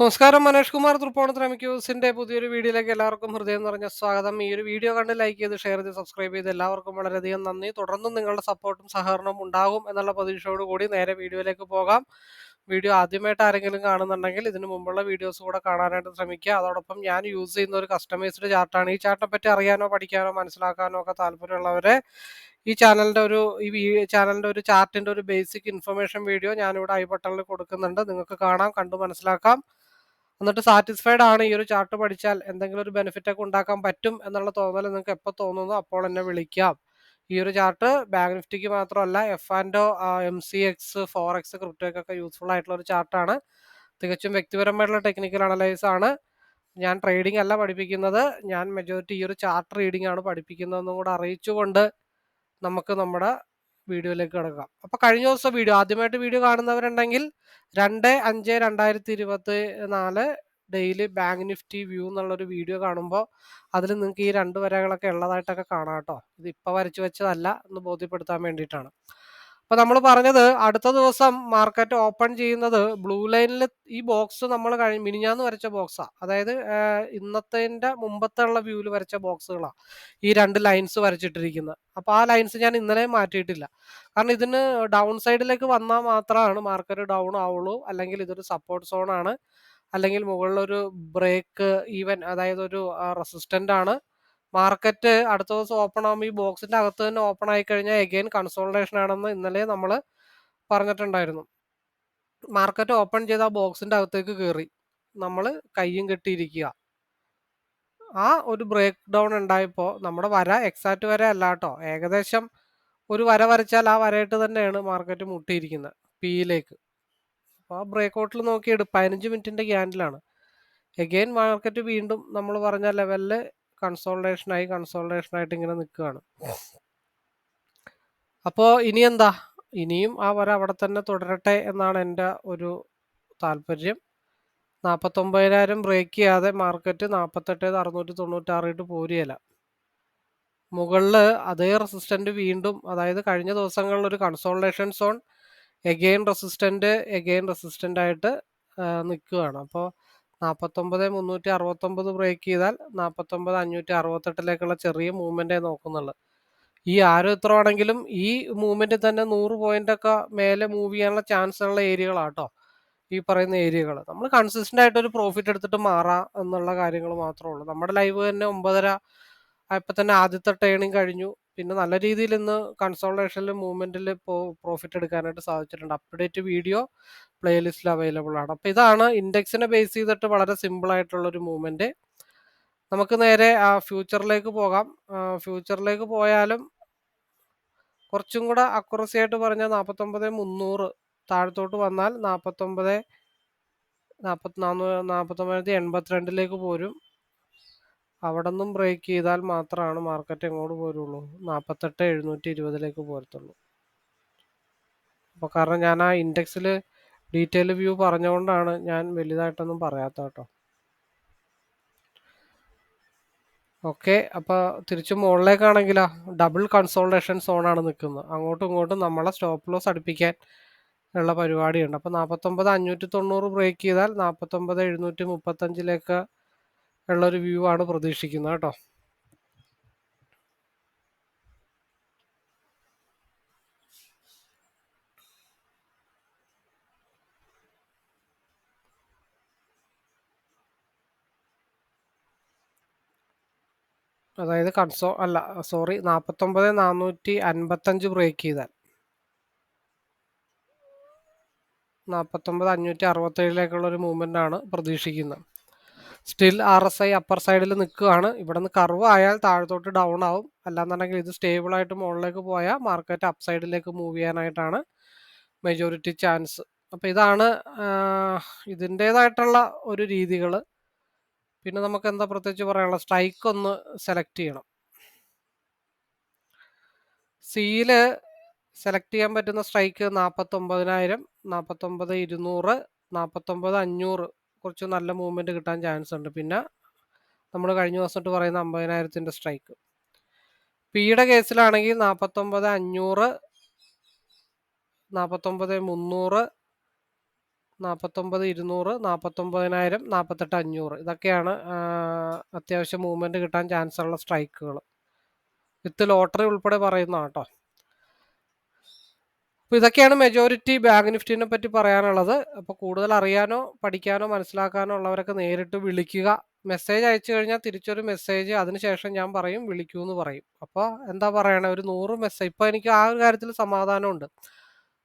നമസ്കാരം മനേഷ് കുമാർ. തൃപ്പോണത്തിന് എമിക്യൂസിന്റെ പുതിയൊരു വീഡിയോയിലേക്ക് എല്ലാവർക്കും ഹൃദയം നിറഞ്ഞ സ്വാഗതം. ഈ ഒരു വീഡിയോ കണ്ട് ലൈക്ക് ചെയ്ത് ഷെയർ ചെയ്ത് സബ്സ്ക്രൈബ് ചെയ്ത് എല്ലാവർക്കും വളരെയധികം നന്ദി. തുടർന്നും നിങ്ങളുടെ സപ്പോർട്ടും സഹകരണവും ഉണ്ടാകും എന്നുള്ള പ്രതീക്ഷയോട് കൂടി നേരെ വീഡിയോയിലേക്ക് പോകാം. വീഡിയോ ആദ്യമായിട്ട് ആരെങ്കിലും കാണുന്നുണ്ടെങ്കിൽ ഇതിനു മുമ്പുള്ള വീഡിയോസ് കൂടെ കാണാനായിട്ട് ശ്രമിക്കുക. അതോടൊപ്പം ഞാൻ യൂസ് ചെയ്യുന്ന ഒരു കസ്റ്റമൈസ്ഡ് ചാർട്ടാണ് ഈ ചാർട്ടിനെ പറ്റി അറിയാനോ പഠിക്കാനോ മനസ്സിലാക്കാനോ ഒക്കെ താല്പര്യമുള്ളവരെ ഈ ചാനലിന്റെ ഒരു ഈ ചാനലിന്റെ ഒരു ചാർട്ടിന്റെ ഒരു ബേസിക് ഇൻഫർമേഷൻ വീഡിയോ ഞാനിവിടെ ഐ ബട്ടണിൽ കൊടുക്കുന്നുണ്ട്. നിങ്ങൾക്ക് കാണാം കണ്ടു മനസ്സിലാക്കാം. എന്നിട്ട് സാറ്റിസ്ഫൈഡ് ആണ് ഈ ഒരു ചാർട്ട് പഠിച്ചാൽ എന്തെങ്കിലും ഒരു ബെനിഫിറ്റ് ഒക്കെ ഉണ്ടാക്കാൻ പറ്റും എന്നുള്ള തോന്നൽ നിങ്ങൾക്ക് എപ്പോൾ തോന്നുന്നു അപ്പോൾ എന്നെ വിളിക്കാം. ഈ ഒരു ചാർട്ട് ബാങ്ക് നിഫ്റ്റിക്ക് മാത്രമല്ല F and M C X for X ക്രിപ്റ്റോയ്ക്കൊക്കെ useful ആയിട്ടുള്ള ഒരു ചാർട്ടാണ് തികച്ചും വ്യക്തിപരമായിട്ടുള്ള ടെക്നിക്കൽ അനലൈസ് ആണ്. ഞാൻ ട്രേഡിംഗ് അല്ല പഠിപ്പിക്കുന്നത്. ഞാൻ മെജോറിറ്റി ഈ ഒരു ചാർട്ട് റീഡിംഗ് ആണ് പഠിപ്പിക്കുന്നതെന്നും കൂടെ അറിയിച്ചുകൊണ്ട് നമുക്ക് നമ്മുടെ വീഡിയോയിലേക്ക് കിടക്കാം. അപ്പോൾ കഴിഞ്ഞ ദിവസം വീഡിയോ ആദ്യമായിട്ട് വീഡിയോ കാണുന്നവരുണ്ടെങ്കിൽ രണ്ട് അഞ്ച് രണ്ടായിരത്തി ഇരുപത്തി നാല് ഡെയിലി ബാങ്ക് നിഫ്റ്റി വ്യൂ എന്നുള്ളൊരു വീഡിയോ കാണുമ്പോൾ അതിൽ നിങ്ങൾക്ക് ഈ രണ്ട് വരകളൊക്കെ ഉള്ളതായിട്ടൊക്കെ കാണാം കേട്ടോ. ഇത് ഇപ്പോൾ വരച്ചു വെച്ചതല്ല എന്ന് ബോധ്യപ്പെടുത്താൻ വേണ്ടിയിട്ടാണ്. അപ്പോൾ നമ്മൾ പറഞ്ഞത് അടുത്ത ദിവസം മാർക്കറ്റ് ഓപ്പൺ ചെയ്യുന്നത് ബ്ലൂ ലൈനിൽ ഈ ബോക്സ് നമ്മൾ കഴിഞ്ഞ മിനിഞ്ഞാന്ന് വരച്ച ബോക്സാണ് അതായത് ഇന്നത്തെ മുമ്പത്തെ ഉള്ള വ്യൂവിൽ വരച്ച ബോക്സുകളാണ് ഈ രണ്ട് ലൈൻസ് വരച്ചിട്ടിരിക്കുന്നത് അപ്പോൾ ആ ലൈൻസ് ഞാൻ ഇന്നലെ മാറ്റിയിട്ടില്ല. കാരണം ഇതിന് ഡൗൺ സൈഡിലേക്ക് വന്നാൽ മാത്രമാണ് മാർക്കറ്റ് ഡൗൺ ആവുള്ളൂ. അല്ലെങ്കിൽ ഇതൊരു സപ്പോർട്ട് സോൺ ആണ്. അല്ലെങ്കിൽ മുകളിലൊരു ബ്രേക്ക് ഈവൻ അതായത് ഒരു റെസിസ്റ്റന്റ് ആണ്. മാർക്കറ്റ് അടുത്ത ദിവസം ഓപ്പൺ ആകുമ്പോൾ ഈ ബോക്സിന്റെ അകത്ത് തന്നെ ഓപ്പൺ ആയി കഴിഞ്ഞാൽ എഗെയിൻ കൺസോൾട്ടേഷൻ ആണെന്ന് ഇന്നലെ നമ്മൾ പറഞ്ഞിട്ടുണ്ടായിരുന്നു. മാർക്കറ്റ് ഓപ്പൺ ചെയ്ത ആ ബോക്സിന്റെ അകത്തേക്ക് കയറി നമ്മൾ കയ്യും കെട്ടിയിരിക്കുക. ആ ഒരു ബ്രേക്ക് ഡൗൺ ഉണ്ടായപ്പോൾ നമ്മുടെ വര എക്സാക്റ്റ് വര അല്ല കേട്ടോ. ഏകദേശം ഒരു വര വരച്ചാൽ ആ വരയിട്ട് തന്നെയാണ് മാർക്കറ്റ് മുട്ടിയിരിക്കുന്നത്. പിയിലേക്ക് അപ്പോൾ ആ ബ്രേക്ക് ഔട്ടിൽ നോക്കിയിട്ട് പതിനഞ്ച് മിനിറ്റിന്റെ ക്യാൻഡിലാണ് എഗെയിൻ മാർക്കറ്റ് വീണ്ടും നമ്മൾ പറഞ്ഞ ലെവലിൽ കൺസോൾട്ടേഷനായി കൺസോൾട്ടേഷനായിട്ട് ഇങ്ങനെ നിൽക്കുകയാണ്. അപ്പോൾ ഇനി എന്താ? ഇനിയും വര അവിടെ തന്നെ തുടരട്ടെ എന്നാണ് എന്റെ ഒരു താല്പര്യം. നാൽപ്പത്തൊമ്പതിനായിരം ബ്രേക്ക് ചെയ്യാതെ മാർക്കറ്റ് നാൽപ്പത്തെട്ട് അറുന്നൂറ്റി തൊണ്ണൂറ്റാറിട്ട് പോരുകയില്ല. മുകളിൽ അതേ റെസിസ്റ്റന്റ് വീണ്ടും അതായത് കഴിഞ്ഞ ദിവസങ്ങളിൽ ഒരു consultation zone again resistant again resistant ആയിട്ട് നിൽക്കുകയാണ്. അപ്പോൾ നാൽപ്പത്തൊമ്പത് മുന്നൂറ്റി അറുപത്തൊമ്പത് ബ്രേക്ക് ചെയ്താൽ നാൽപ്പത്തൊമ്പത് അഞ്ഞൂറ്റി അറുപത്തെട്ടിലേക്കുള്ള ചെറിയ മൂവ്മെന്റേ നോക്കുന്നുള്ളൂ. ഈ ആരും എത്ര ആണെങ്കിലും ഈ മൂവ്മെന്റിൽ തന്നെ നൂറ് ഒക്കെ മേലെ മൂവ് ചെയ്യാനുള്ള ചാൻസ് ഉള്ള ഏരിയകളാട്ടോ ഈ പറയുന്ന ഏരിയകൾ നമ്മൾ കൺസിസ്റ്റന്റ് ആയിട്ട് ഒരു പ്രോഫിറ്റ് എടുത്തിട്ട് മാറാം എന്നുള്ള കാര്യങ്ങൾ മാത്രമേ ഉള്ളൂ. നമ്മുടെ ലൈവ് തന്നെ ഒമ്പതര ആയപ്പോൾ തന്നെ ആദ്യത്തെ ടേണിങ് കഴിഞ്ഞു. പിന്നെ നല്ല രീതിയിൽ ഇന്ന് കൺസോൾട്ടേഷനിൽ മൂവ്മെന്റിൽ ഇപ്പോൾ പ്രോഫിറ്റ് എടുക്കാനായിട്ട് സാധിച്ചിട്ടുണ്ട്. അപ്ഡേറ്റ് വീഡിയോ പ്ലേലിസ്റ്റിൽ അവൈലബിൾ ആണ്. അപ്പോൾ ഇതാണ് ഇൻഡെക്സിനെ ബേസ് ചെയ്തിട്ട് വളരെ സിമ്പിൾ ആയിട്ടുള്ള ഒരു മൂവ്മെന്റ് നമുക്ക് നേരെ ആ ഫ്യൂച്ചറിലേക്ക് പോകാം. ഫ്യൂച്ചറിലേക്ക് പോയാലും കുറച്ചും കൂടെ അക്യുറസി ആയിട്ട് പറഞ്ഞാൽ നാൽപ്പത്തൊമ്പത് മുന്നൂറ് താഴത്തോട്ട് വന്നാൽ നാൽപ്പത്തൊമ്പത് നാൽപ്പത്തി നാനൂറ് നാൽപ്പത്തൊമ്പതിനായിരത്തി എൺപത്തിരണ്ടിലേക്ക് പോരും. അവിടെ നിന്നും ബ്രേക്ക് ചെയ്താൽ മാത്രമാണ് മാർക്കറ്റ് എങ്ങോട്ട് പോരുള്ളൂ. നാൽപ്പത്തെട്ട് എഴുന്നൂറ്റി ഇരുപതിലേക്ക് പോരത്തുള്ളൂ. അപ്പോൾ കാരണം ഞാൻ ആ ഇൻഡെക്സിൽ ഡീറ്റെയിൽ വ്യൂ പറഞ്ഞുകൊണ്ടാണ് ഞാൻ വലുതായിട്ടൊന്നും പറയാത്ത കേട്ടോ ഓക്കെ അപ്പോൾ തിരിച്ച് മുകളിലേക്കാണെങ്കിലോ ഡബിൾ കൺസോൾട്ടേഷൻ സോണാണ് നിൽക്കുന്നത് അങ്ങോട്ടും ഇങ്ങോട്ടും നമ്മളെ സ്റ്റോപ്പ് ലോസ് അടുപ്പിക്കാൻ ഉള്ള പരിപാടിയുണ്ട്. അപ്പോൾ നാൽപ്പത്തൊമ്പത് അഞ്ഞൂറ്റി തൊണ്ണൂറ് ബ്രേക്ക് ചെയ്താൽ നാൽപ്പത്തൊമ്പത് എഴുന്നൂറ്റി മുപ്പത്തഞ്ചിലേക്ക് ഉള്ളൊരു വ്യൂ ആണ് പ്രതീക്ഷിക്കുന്നത് കേട്ടോ. അതായത് കൺസോ അല്ല സോറി നാൽപ്പത്തൊമ്പത് നാനൂറ്റി അൻപത്തഞ്ച് ബ്രേക്ക് ചെയ്താൽ. നാൽപ്പത്തൊമ്പത് അഞ്ഞൂറ്റി അറുപത്തേഴിലേക്കുള്ള ഒരു മൂവ്മെന്റ് ആണ് പ്രതീക്ഷിക്കുന്നത്. Still R S I upper സൈഡിൽ നിൽക്കുകയാണ്. ഇവിടെ നിന്ന് കർവ് ആയാൽ താഴത്തോട്ട് ഡൗൺ ആവും. അല്ലാന്നുണ്ടെങ്കിൽ ഇത് സ്റ്റേബിൾ ആയിട്ട് മുകളിലേക്ക് പോയാൽ മാർക്കറ്റ് അപ്പ് സൈഡിലേക്ക് മൂവ് ചെയ്യാനായിട്ടാണ് മെജോറിറ്റി ചാൻസ് അപ്പോൾ ഇതാണ് ഇതിന്റേതായിട്ടുള്ള ഒരു രീതികൾ പിന്നെ നമുക്ക് എന്താ പ്രത്യേകിച്ച് പറയാനുള്ള സ്ട്രൈക്ക് ഒന്ന് സെലക്ട് ചെയ്യണം. സിയിൽ സെലക്ട് ചെയ്യാൻ പറ്റുന്ന സ്ട്രൈക്ക് നാൽപ്പത്തൊമ്പതിനായിരം നാൽപ്പത്തൊമ്പത് ഇരുന്നൂറ് നാൽപ്പത്തൊമ്പത് അഞ്ഞൂറ്. കുറച്ച് നല്ല മൂവ്മെന്റ് കിട്ടാൻ ചാൻസ് ഉണ്ട്. പിന്നെ നമ്മൾ കഴിഞ്ഞ ദിവസം തൊട്ട് പറയുന്ന അമ്പതിനായിരത്തിന്റെ സ്ട്രൈക്ക് പിയുടെ കേസിലാണെങ്കിൽ നാൽപ്പത്തൊമ്പത് അഞ്ഞൂറ് നാൽപ്പത്തൊമ്പത് മുന്നൂറ് നാൽപ്പത്തൊമ്പത് ഇരുന്നൂറ് നാൽപ്പത്തൊമ്പതിനായിരം നാൽപ്പത്തെട്ട് അഞ്ഞൂറ്. ഇതൊക്കെയാണ് അത്യാവശ്യം മൂവ്മെന്റ് കിട്ടാൻ ചാൻസ് ഉള്ള സ്ട്രൈക്കുകൾ വിത്ത് ലോട്ടറി ഉൾപ്പെടെ പറയുന്നതാണ് കേട്ടോ. അപ്പോൾ ഇതൊക്കെയാണ് മെജോറിറ്റി ബാങ്ക് നിഫ്റ്റിനെ പറ്റി പറയാനുള്ളത്. അപ്പോൾ കൂടുതൽ അറിയാനോ പഠിക്കാനോ മനസ്സിലാക്കാനോ ഉള്ളവരൊക്കെ നേരിട്ട് വിളിക്കുക. മെസ്സേജ് അയച്ചു കഴിഞ്ഞാൽ തിരിച്ചൊരു മെസ്സേജ് അതിനുശേഷം ഞാൻ പറയും വിളിക്കൂ എന്ന് പറയും. അപ്പോൾ എന്താ പറയണേ ഒരു നൂറ് മെസ്സേജ് ഇപ്പോൾ എനിക്ക് ആ ഒരു കാര്യത്തിൽ സമാധാനമുണ്ട്.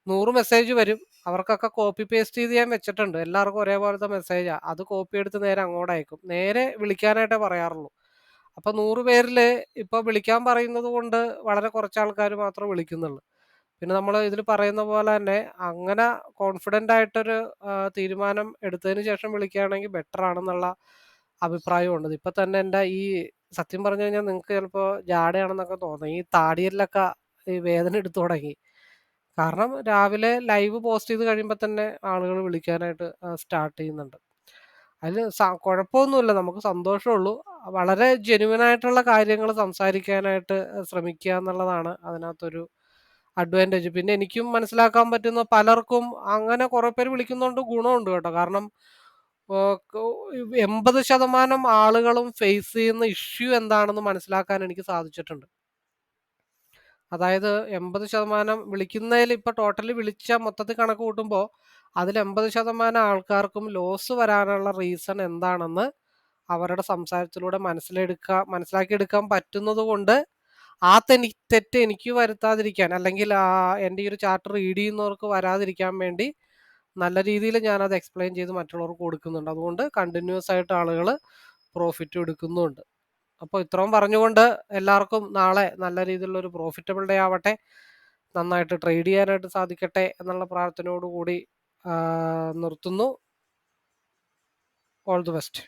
നൂറ് മെസ്സേജ് വരും. അവർക്കൊക്കെ കോപ്പി പേസ്റ്റ് ചെയ്ത് ഞാൻ വെച്ചിട്ടുണ്ട്. എല്ലാവർക്കും ഒരേപോലത്തെ മെസ്സേജാണ് അത് കോപ്പി എടുത്ത് നേരെ അങ്ങോട്ട് അയക്കും. നേരെ വിളിക്കാനായിട്ടേ പറയാറുള്ളൂ. അപ്പോൾ നൂറ് പേരിൽ ഇപ്പോൾ വിളിക്കാൻ പറയുന്നത് കൊണ്ട് വളരെ കുറച്ച് ആൾക്കാർ മാത്രമേ വിളിക്കുന്നുള്ളൂ. പിന്നെ നമ്മൾ ഇതിൽ പറയുന്ന പോലെ തന്നെ അങ്ങനെ കോൺഫിഡന്റ് ആയിട്ടൊരു തീരുമാനം എടുത്തതിന് ശേഷം വിളിക്കുകയാണെങ്കിൽ ബെറ്റർ ആണെന്നുള്ള അഭിപ്രായമുണ്ട് ഇപ്പം തന്നെ എന്റെ ഈ സത്യം പറഞ്ഞു കഴിഞ്ഞാൽ നിങ്ങൾക്ക് ചിലപ്പോൾ ജാടയാണെന്നൊക്കെ തോന്നും. ഈ താടിയെല്ലൊക്കെ ഈ വേദന എടുത്തു തുടങ്ങി. കാരണം രാവിലെ ലൈവ് പോസ്റ്റ് ചെയ്ത് കഴിയുമ്പോൾ തന്നെ ആളുകൾ വിളിക്കാനായിട്ട് സ്റ്റാർട്ട് ചെയ്യുന്നുണ്ട്. അതിൽ കുഴപ്പമൊന്നുമില്ല. നമുക്ക് സന്തോഷമുള്ളൂ. വളരെ ജെനുവൻ ആയിട്ടുള്ള കാര്യങ്ങൾ സംസാരിക്കാനായിട്ട് ശ്രമിക്കുക എന്നുള്ളതാണ് അതിനകത്തൊരു അഡ്വാന്റേജ് പിന്നെ എനിക്കും മനസ്സിലാക്കാൻ പറ്റുന്ന പലർക്കും അങ്ങനെ കുറേ പേര് വിളിക്കുന്നതുകൊണ്ട് ഗുണമുണ്ട് കേട്ടോ. കാരണം എൺപത് ശതമാനം ആളുകളും ഫേസ് ചെയ്യുന്ന ഇഷ്യൂ എന്താണെന്ന് മനസ്സിലാക്കാൻ എനിക്ക് സാധിച്ചിട്ടുണ്ട്. അതായത് എൺപത് ശതമാനം വിളിക്കുന്നതിൽ ഇപ്പൊ ടോട്ടലി വിളിച്ച മൊത്തത്തിൽ കണക്ക് കൂട്ടുമ്പോൾ അതിൽ എൺപത് ശതമാനം ആൾക്കാർക്കും ലോസ് വരാനുള്ള റീസൺ എന്താണെന്ന് അവരുടെ സംസാരത്തിലൂടെ മനസ്സിലെടുക്കാൻ മനസ്സിലാക്കിയെടുക്കാൻ പറ്റുന്നത് കൊണ്ട് ആ തെനി തെറ്റ് എനിക്ക് വരുത്താതിരിക്കാൻ അല്ലെങ്കിൽ ആ എന്റെ ഈ ഒരു ചാർട്ട് റീഡ് ചെയ്യുന്നവർക്ക് വരാതിരിക്കാൻ വേണ്ടി നല്ല രീതിയിൽ ഞാനത് എക്സ്പ്ലെയിൻ ചെയ്ത് മറ്റുള്ളവർക്ക് കൊടുക്കുന്നുണ്ട്. അതുകൊണ്ട് കണ്ടിന്യൂസ് ആയിട്ട് ആളുകൾ പ്രോഫിറ്റ് എടുക്കുന്നുണ്ട്. അപ്പോൾ ഇത്രയും പറഞ്ഞുകൊണ്ട് എല്ലാവർക്കും നാളെ നല്ല രീതിയിലുള്ള ഒരു പ്രോഫിറ്റബിൾ ഡേ ആവട്ടെ. നന്നായിട്ട് ട്രേഡ് ചെയ്യാനായിട്ട് സാധിക്കട്ടെ എന്നുള്ള പ്രാർത്ഥനയോടുകൂടി നിർത്തുന്നു. All the best